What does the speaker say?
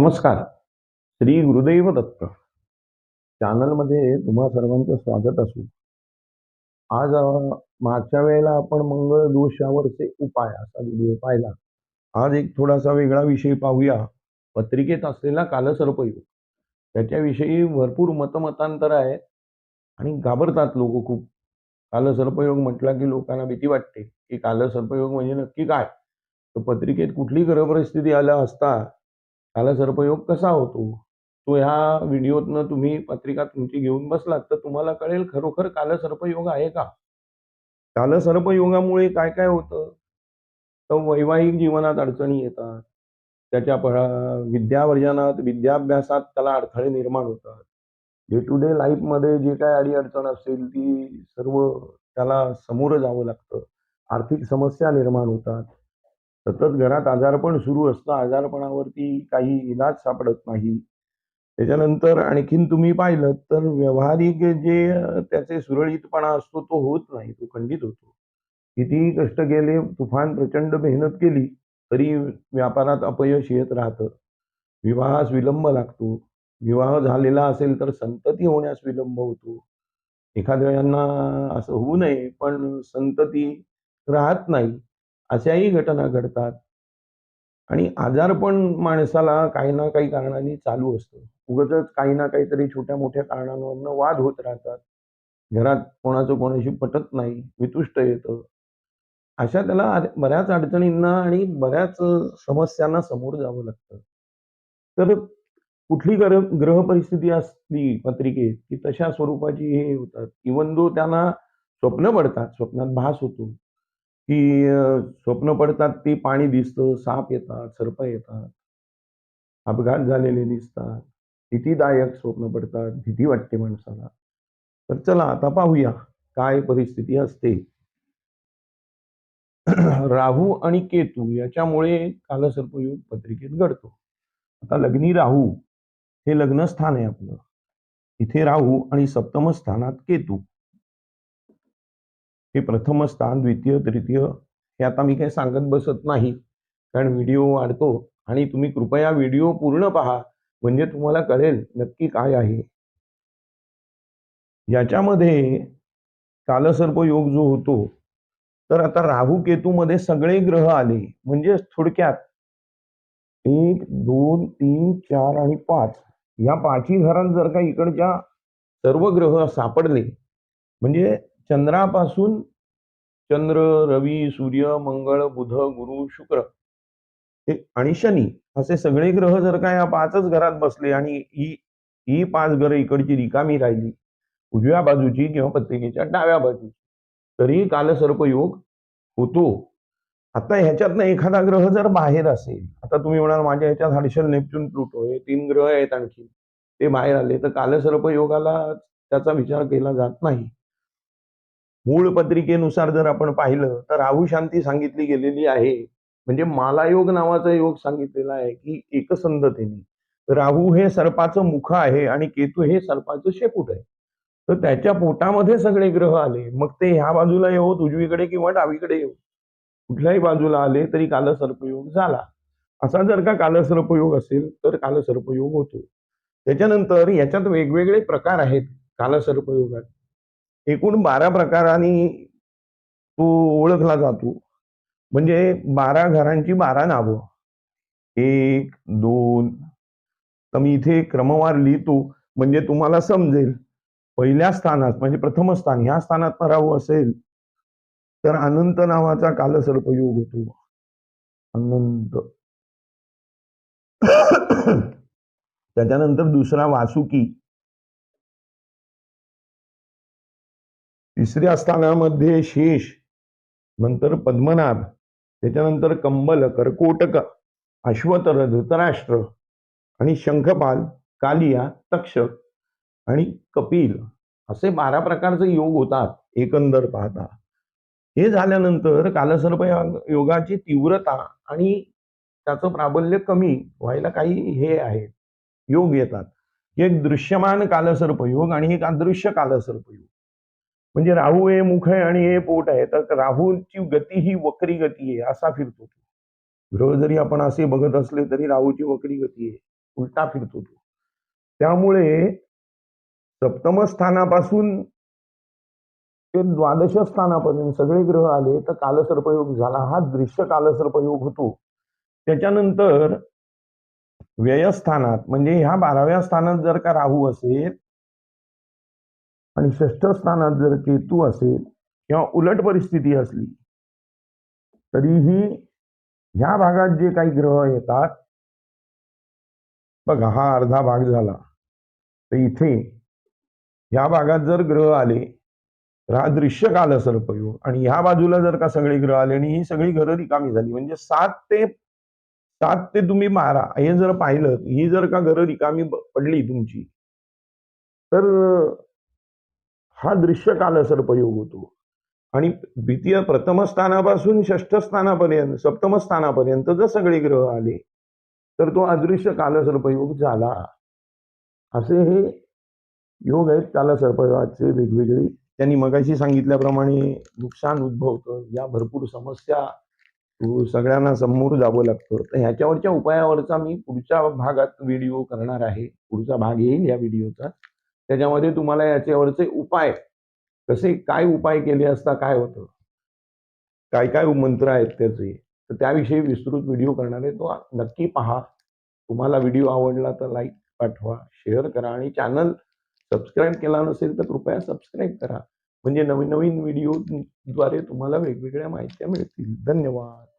नमस्कार. श्री गुरुदैव दत्त. चॅनलमध्ये तुम्हा सर्वांचं स्वागत असू. आज मागच्या वेळेला आपण मंगळ दोषावरचे उपाय असा व्हिडिओ पाहिला. आज एक थोडासा वेगळा विषय पाहूया. पत्रिकेत असलेला कालसर्पयोग त्याच्याविषयी भरपूर मतमतांतर आहेत आणि घाबरतात लोक खूप. कालसर्पयोग म्हटला की लोकांना भीती वाटते की कालसर्पयोग म्हणजे नक्की काय? तर पत्रिकेत कुठली ग्रह परिस्थिती आल्या असता कालसर्पयोग कसा होतो? तो ह्या व्हिडिओतनं तुम्ही पत्रिका तुमची घेऊन बसलात तर तुम्हाला कळेल खरोखर कालसर्पयोग आहे का? कालसर्पयोगामुळे काय काय होतं? तर वैवाहिक जीवनात अडचणी येतात. त्याच्या विद्यावर्जनात विद्याभ्यासात त्याला अडथळे निर्माण होतात. डे टू डे लाईफमध्ये जे काय अडी अडचण असेल ती सर्व त्याला समोर जावं लागतं. आर्थिक समस्या निर्माण होतात. सतत घरात आजारपण सुरू असतं आजारपणावरती काही इलाज सापडत नाही. त्याच्यानंतर आणखीन तुम्ही पाहिलं तर व्यावहारिक जे त्याचे सुरळीतपणा असतो तो होत नाही तो खंडित होतो. कितीही कष्ट केले तुफान प्रचंड मेहनत केली तरी व्यापारात अपयश येत राहतं. विवाहास विलंब लागतो. विवाह झालेला असेल तर संतती होण्यास विलंब होतो. एखाद्या यांना असं होऊ नये पण संतती राहत नाही. अशाही घटना घडतात. आणि आजारपण माणसाला काही ना काही कारणाने चालू असतं. उगाच काही ना काहीतरी छोट्या मोठ्या कारणांवरनं वाद होत राहतात. घरात कोणाचं कोणाशी पटत नाही वितुष्ट येतं. अशा त्याला बऱ्याच अडचणींना आणि बऱ्याच समस्यांना समोर जावं लागतं. तर कुठली ग्रह ग्रह परिस्थिती असली पत्रिकेत की तशा स्वरूपाची हे होतात. इवन दो त्यांना स्वप्न पडतात स्वप्नात भास होतो. की स्वप्न पडतात ते पाणी दिसतं साप येतात सर्प येतात. अपघात झालेले दिसतात. भीतीदायक स्वप्न पडतात भीती वाटते माणसाला. तर चला आता पाहूया काय परिस्थिती असते. राहू आणि केतू याच्यामुळे कालसर्पयोग पत्रिकेत घडतो. आता लग्नी राहू हे लग्न स्थान आहे आपलं. इथे राहू आणि सप्तम स्थानात केतू. हे प्रथम स्थान द्वितीय तृतीय हे आता मी काही सांगत बसत नाही. कारण व्हिडिओ वाढतो आणि तुम्ही कृपया व्हिडिओ पूर्ण पहा म्हणजे तुम्हाला कळेल नक्की काय आहे. याच्यामध्ये कालसर्प योग जो होतो तर आता राहू केतूमध्ये सगळे ग्रह आले म्हणजे थोडक्यात एक दोन तीन चार आणि पाच या पाचही घरात जर का इकडच्या सर्व ग्रह सापडले म्हणजे चंद्रापासून चंद्र रवी सूर्य मंगळ बुध गुरु शुक्र हे आणि शनी असे सगळे ग्रह जर का या पाचच घरात बसले आणि ही ही पाच घरं इकडची रिकामी राहिली उजव्या बाजूची किंवा पत्रिकेच्या डाव्या बाजूची तरी कालसर्प योग होतो. आता ह्याच्यातनं एखादा ग्रह जर बाहेर असेल आता तुम्ही म्हणाल माझ्या ह्याच्यात हर्षल नेपच्यून प्लुटो हे तीन ग्रह आहेत आणखी ते बाहेर आले तर कालसर्प योगाला त्याचा विचार केला जात नाही. मूळ पत्रिकेनुसार जर आपण पाहिलं तर राहू शांती सांगितली गेलेली आहे. म्हणजे मालायोग नावाचा योग सांगितलेला आहे की एकसंधतेने. राहू हे सर्पाचं मुख आहे आणि केतू हे सर्पाचं शेपूट आहे. तर त्याच्या पोटामध्ये सगळे ग्रह आले. मग ते ह्या बाजूला येऊत उजवीकडे किंवा डावीकडे येऊ कुठल्याही बाजूला आले तरी कालसर्पयोग झाला. असा जर का कालसर्पयोग असेल तर कालसर्पयोग होतो. त्याच्यानंतर याच्यात वेगवेगळे प्रकार आहेत कालसर्पयोगात. एकूण बारा प्रकारांनी तो ओळखला जातो. म्हणजे बारा घरांची बारा नावं. एक दोन तर मी इथे क्रमवार लिहितो. म्हणजे तुम्हाला समजेल पहिल्या स्थानात म्हणजे प्रथम स्थान ह्या स्थानात राहू असेल. तर अनंत नावाचा कालसर्पयोग होतो. अनंत. त्याच्यानंतर दुसरा वासुकी. तिसऱ्या स्थानामध्ये शेष नंतर पद्मनाभ त्याच्यानंतर कंबल कर्कोटक अश्वतर धृतराष्ट्र आणि शंखपाल कालिया तक्षक आणि कपिल असे बारा प्रकारचे योग होतात एकंदर पाहता. हे झाल्यानंतर कालसर्प योगाची तीव्रता आणि त्याचं प्राबल्य कमी व्हायला काही हे आहेत योग येतात. एक दृश्यमान कालसर्प योग आणि एक अदृश्य कालसर्प योग. म्हणजे राहू हे मुख आहे आणि हे पोट आहे तर राहूची गती ही वक्री गती आहे असा फिरतो तो. ग्रह जरी आपण असे बघत असले तरी राहूची वक्री गती आहे उलटा फिरतो तो. त्यामुळे सप्तम स्थानापासून ते द्वादश स्थानापर्यंत सगळे ग्रह आले तर कालसर्पयोग झाला. हा दृश्य कालसर्पयोग होतो. त्याच्यानंतर व्ययस्थानात म्हणजे ह्या बाराव्या स्थानात जर का राहू असेल आणि षष्ठस्थानात जर केतू असेल किंवा उलट परिस्थिती असली तरीही ह्या भागात जे काही ग्रह येतात बघा हा अर्धा भाग झाला. तर इथे ह्या भागात जर ग्रह आले तर हा दृश्य काल सर्पयोग आणि ह्या बाजूला जर का सगळे ग्रह आले आणि ही सगळी घरं रिकामी झाली म्हणजे सात ते सात ते तुम्ही बारा हे जर पाहिलं ही जर का घरं रिकामी पडली तुमची तर हा दृश्य काल सर्पयोग होतो. आणि द्वितीय प्रथम स्थानापासून षष्ठ स्थानापर्यंत सप्तम स्थानापर्यंत जर सगळे ग्रह आले तर तो अदृश्य कालसर्पयोग झाला. असे हे योग आहेत कालसर्पयोगाचे वेगवेगळे. त्यांनी मगाशी सांगितल्याप्रमाणे नुकसान उद्भवतं. या भरपूर समस्या सगळ्यांना समोर जावं लागतं. तर ह्याच्यावरच्या उपायावरचा मी पुढच्या भागात व्हिडिओ करणार आहे. पुढचा भाग येईल या व्हिडिओचा त्याच्यामध्ये तुम्हाला याच्यावरचे उपाय कसे काय उपाय केले असता काय होतं? काय काय मंत्र आहेत त्याचे? तर त्याविषयी विस्तृत व्हिडिओ करणार आहे तो नक्की पहा. तुम्हाला व्हिडिओ आवडला तर लाईक पाठवा शेअर करा आणि चॅनल सबस्क्राईब केला नसेल तर कृपया सबस्क्राईब करा. म्हणजे नवीन नवीन व्हिडिओ द्वारे तुम्हाला वेगवेगळ्या माहित्या मिळतील. धन्यवाद.